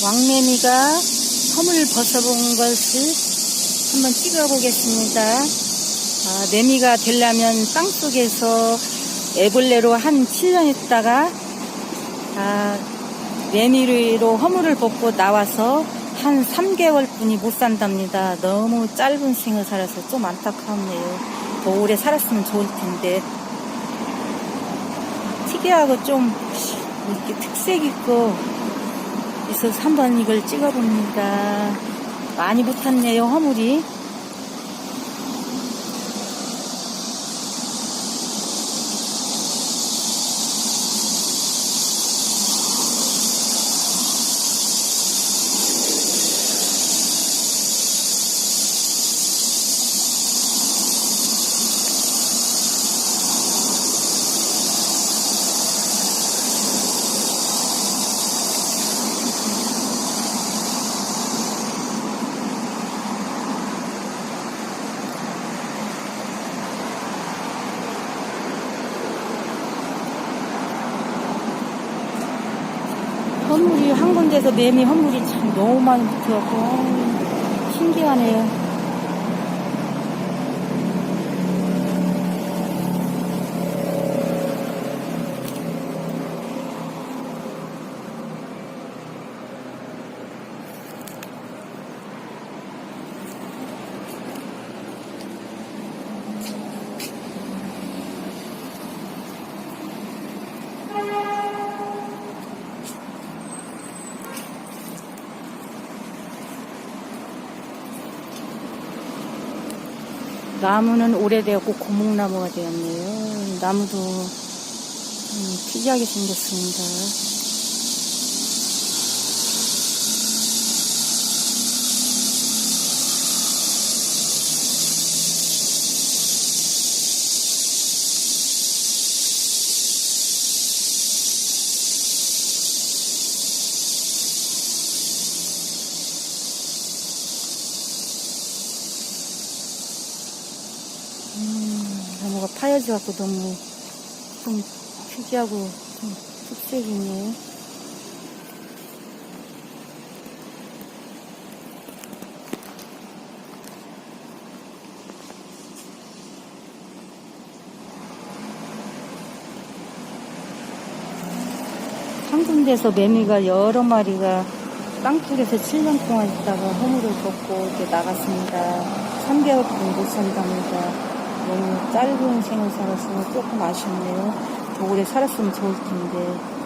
왕매미가 허물 벗어본 것을 한번 찍어 보겠습니다. 아, 매미가 되려면 땅 속에서 애벌레로 한 7년 있다가 아, 매미로 허물을 벗고 나와서 한 3개월 뿐이 못 산답니다. 너무 짧은 생을 살아서 좀 안타깝네요. 더 오래 살았으면 좋을 텐데. 특이하고 좀 이렇게 특색 있고 있어서 한번 이걸 찍어봅니다. 많이 붙었네요, 허물이. 허물이 한 군데서 매미 허물이 참 너무 많이 붙어갖고 신기하네요. 나무는 오래되었고 고목나무가 되었네요. 나무도 음, 특이하게 생겼습니다. 음, 나무가 파여져 갖고 너무 좀 특이하고 좀 특색이 있네요. 한 군데서 매미가 여러 마리가 땅굴에서 7년 동안 있다가 허물을 벗고 이렇게 나갔습니다. 3개월 동안 못 산답니다. 너무 짧은 생을 살았으면 조금 아쉽네요. 더 오래 살았으면 좋을 텐데.